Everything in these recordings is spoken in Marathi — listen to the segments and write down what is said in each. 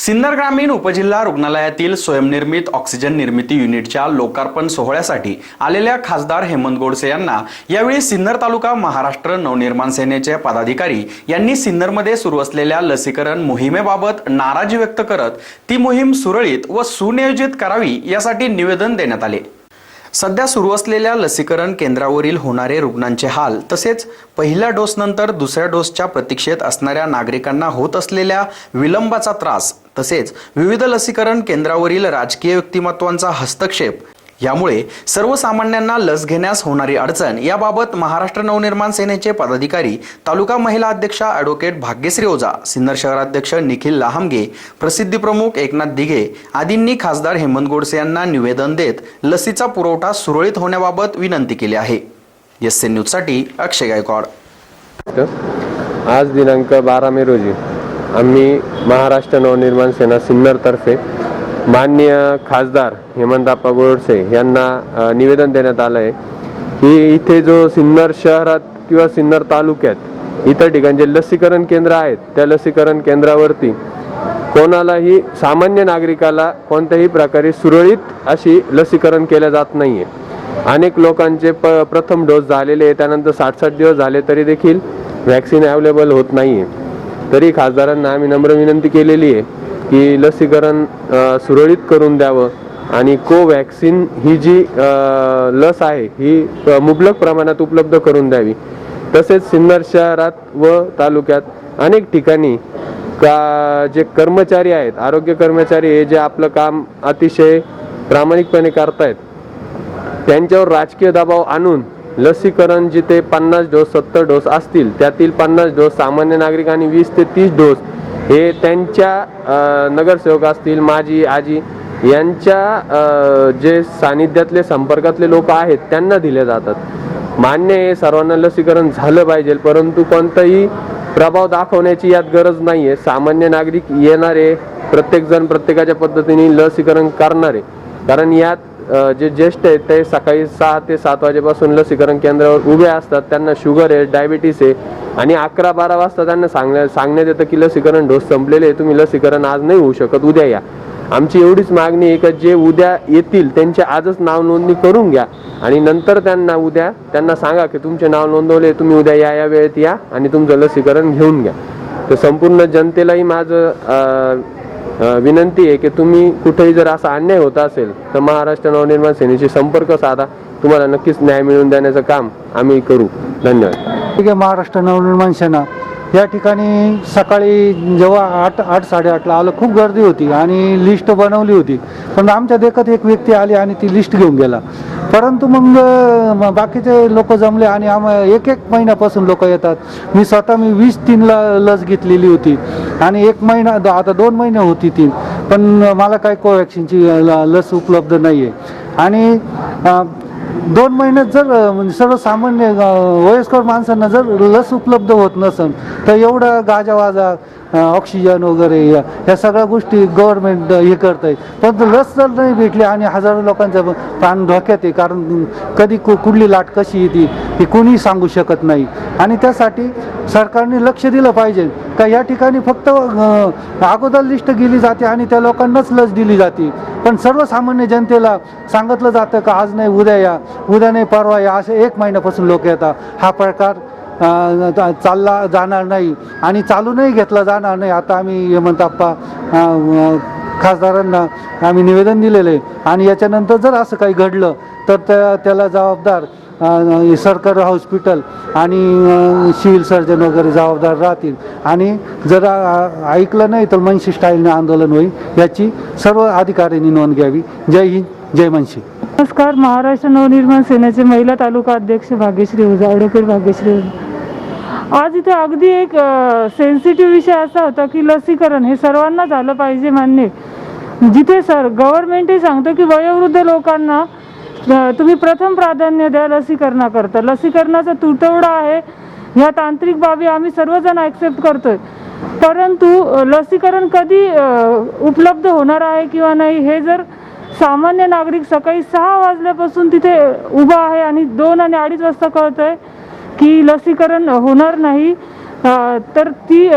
सिन्नर ग्रामीण उपजिल्हा रुग्णालयातील स्वयंनिर्मित ऑक्सिजन निर्मिती युनिटच्या लोकार्पण सोहळ्यासाठी आलेल्या खासदार हेमंत गोडसे यांना यावेळी सिन्नर तालुका महाराष्ट्र नवनिर्माण सेनेचे पदाधिकारी यांनी सिन्नरमध्ये सुरू असलेल्या लसीकरण मोहिमेबाबत नाराजी व्यक्त करत ती मोहीम सुरळीत व सुनियोजित करावी यासाठी निवेदन देण्यात आले. सध्या सुरू असलेल्या लसीकरण केंद्रावरील होणारे रुग्णांचे हाल तसेच पहिल्या डोसनंतर दुसऱ्या डोसच्या प्रतीक्षेत असणाऱ्या नागरिकांना होत असलेल्या विलंबाचा त्रास तसेच विविध लसीकरण केंद्रावरील राजकीय व्यक्तिमत्वांचा हस्तक्षेप यामुळे सर्वसामान्यांना लस घेण्यास होणारी अडचण याबाबत महाराष्ट्र नवनिर्माण सेनेचे पदाधिकारी तालुका महिला अध्यक्षा ॲडव्होकेट भाग्यश्री ओझा सिन्नर शहराध्यक्ष निखिल लाहामगे प्रसिद्धी प्रमुख एकनाथ दिघे आदींनी खासदार हेमंत गोडसे यांना निवेदन देत लसीचा पुरवठा सुरळीत होण्याबाबत विनंती केली आहे. एस एन न्यूजसाठी अक्षय गायकवाड. आज दिनांक बारा मे रोजी आम्ही महाराष्ट्र नवनिर्माण सेना सिन्नरतर्फे माननीय खासदार हेमंतप्पा गोडसे यांना निवेदन देण्यात आलं आहे की इथे जो सिन्नर शहरात किंवा सिन्नर तालुक्यात इतर ठिकाणी जे लसीकरण केंद्र आहेत त्या लसीकरण केंद्रावरती कोणालाही सामान्य नागरिकाला कोणत्याही प्रकारे सुरळीत अशी लसीकरण केल्या जात नाही आहे अनेक लोकांचे प प्रथम डोस झालेले आहे त्यानंतर साठ साठ दिवस झाले तरी देखील व्हॅक्सिन अवेलेबल होत नाही आहे तरी खासदारांना आम्ही नम्र विनंती केलेली आहे की लसीकरण सुरळीत करून द्यावं आणि कोवॅक्सिन ही जी लस आहे ही मुबलक प्रमाणात उपलब्ध करून द्यावी. तसेच सिन्नर शहरात व तालुक्यात अनेक ठिकाणी का जे कर्मचारी आहेत आरोग्य कर्मचारी हे जे आपलं काम अतिशय प्रामाणिकपणे करतायत त्यांच्यावर राजकीय दबाव आणून लसीकरण जिथे पन्नास डोस सत्तर डोस असतील त्यातील पन्नास डोस सामान्य नागरिक आणि वीस ते तीस डोस हे त्यांच्या नगरसेवक असतील माजी आजी यांच्या जे सानिध्यातले संपर्कातले लोक आहेत त्यांना दिले जातात. मान्य आहे सर्वांना लसीकरण झालं पाहिजे परंतु कोणताही प्रभाव दाखवण्याची यात गरज नाही आहे सामान्य नागरिक येणारे प्रत्येकजण प्रत्येकाच्या पद्धतीने लसीकरण करणारे. कारण यात जे ज्येष्ठ आहेत ते सकाळी सहा ते सात वाजेपासून लसीकरण केंद्रावर उभे असतात. त्यांना शुगर आहे डायबिटीस आहे आणि अकरा बारा वाजता त्यांना सांगण्या सांगण्यात येतं की लसीकरण डोस संपलेले आहे तुम्ही लसीकरण आज नाही होऊ शकत उद्या या. आमची एवढीच मागणी आहे का जे उद्या येतील त्यांची आजच नाव नोंदणी करून घ्या आणि नंतर त्यांना उद्या त्यांना सांगा की तुमचे नाव नोंदवले तुम्ही उद्या या या वेळेत या आणि तुमचं लसीकरण घेऊन घ्या. तर संपूर्ण जनतेलाही माझं विनंती आहे की तुम्ही कुठेही जर असा अन्याय होत असेल तर महाराष्ट्र नवनिर्माण सेनेशी संपर्क साधा. तुम्हाला नक्कीच न्याय मिळवून देण्याचं काम आम्ही करू. धन्यवाद. ठीक आहे महाराष्ट्र नवनिर्माण सेना. या ठिकाणी सकाळी जेव्हा आठ आठ साडेआठला आलं खूप गर्दी होती आणि लिस्ट बनवली होती. पण आमच्या देखत एक व्यक्ती आली आणि ती लिस्ट घेऊन गेला. परंतु मग अं, बाकीचे लोक जमले आणि आम एक एक महिन्यापासून लोक येतात. मी स्वतः मी वीस तीनला लस घेतलेली होती. आणि एक महिना द- आता दोन महिने होती ती पण मला काय कोवॅक्सिनची ल- लस उपलब्ध नाही आहे आणि दोन महिन्यात जर म्हणजे सर्वसामान्य वयस्कर माणसांना जर लस उपलब्ध होत नसेल तर एवढं गाजावाजा ऑक्सिजन वगैरे या सगळ्या गोष्टी गव्हर्नमेंट हे करत आहे पण लस जर नाही भेटली आणि हजारो लोकांचा प्राण धोक्यात आहे कारण कधी कु कुठली लाट कशी येते हे कोणीही सांगू शकत नाही. आणि त्यासाठी सरकारने लक्ष दिलं पाहिजे का या ठिकाणी फक्त अगोदर लिस्ट गेली जाते आणि त्या लोकांनाच लस दिली जाते. पण सर्वसामान्य जनतेला सांगितलं जातं का आज नाही उद्या या उद्या नाही परवा या असे एक महिन्यापासून लोक येतात. हा प्रकार चालला जाणार नाही आणि चालूनही घेतला जाणार नाही. आता आम्ही हेमंतप्पा खासदारांना आम्ही निवेदन दिलेलं आहे. आणि याच्यानंतर जर असं काही घडलं तर त्या त्याला जबाबदार सरकार सरकारी हॉस्पिटल आणि सिव्हिल सर्जन वगैरे जबाबदार राहतील. आणि जर ऐकलं नाही तर मनशी स्टाईलने आंदोलन होईल याची सर्व अधिकाऱ्यांनी नोंद घ्यावी. जय हिंद जय मनशी. नमस्कार. महाराष्ट्र नवनिर्माण सेनेचे महिला तालुका अध्यक्ष भाग्यश्री उजा ॲडव्होकेट भाग्यश्री आज इथे अगदी एक सेन्सिटिव्ह विषय असा होता की लसीकरण हे सर्वांना झालं पाहिजे मान्य. जिथे सर गव्हर्नमेंटही सांगतं की वयोवृद्ध लोकांना तुम्ही प्रथम प्राधान्य द्या लसीकरणाकरता. लसीकरणाचा तुटवडा आहे ह्या तांत्रिक बाबी आम्ही सर्वजण ॲक्सेप्ट करतोय. परंतु लसीकरण कधी उपलब्ध होणार आहे किंवा नाही हे जर सामान्य नागरिक सकाळी सहा वाजल्यापासून तिथे उभा आहे आणि दोन आणि अडीच वाजता कळतंय की लसीकरण होणार नाही तर ती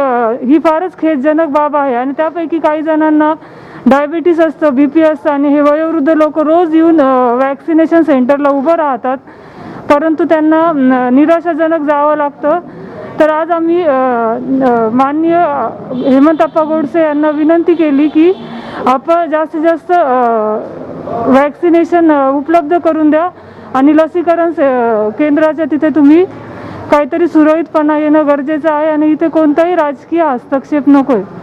ही फारच खेदजनक बाब आहे. आणि त्यापैकी काही जणांना डायबिटीस असतं बी पी असतं आणि हे वयोवृद्ध लोक रोज येऊन वॅक्सिनेशन सेंटरला उभं राहतात. परंतु त्यांना निराशाजनक जावं लागतं. तर आज आम्ही माननीय हेमंतप्पा गोडसे यांना विनंती केली की आपण जास्तीत जास्त वॅक्सिनेशन उपलब्ध करून द्या. आणि लसीकरण से- केंद्राच्या तिथे तुम्ही काहीतरी सुरळीतपणा येणं गरजेचं आहे आणि इथे कोणताही राजकीय हस्तक्षेप नको आहे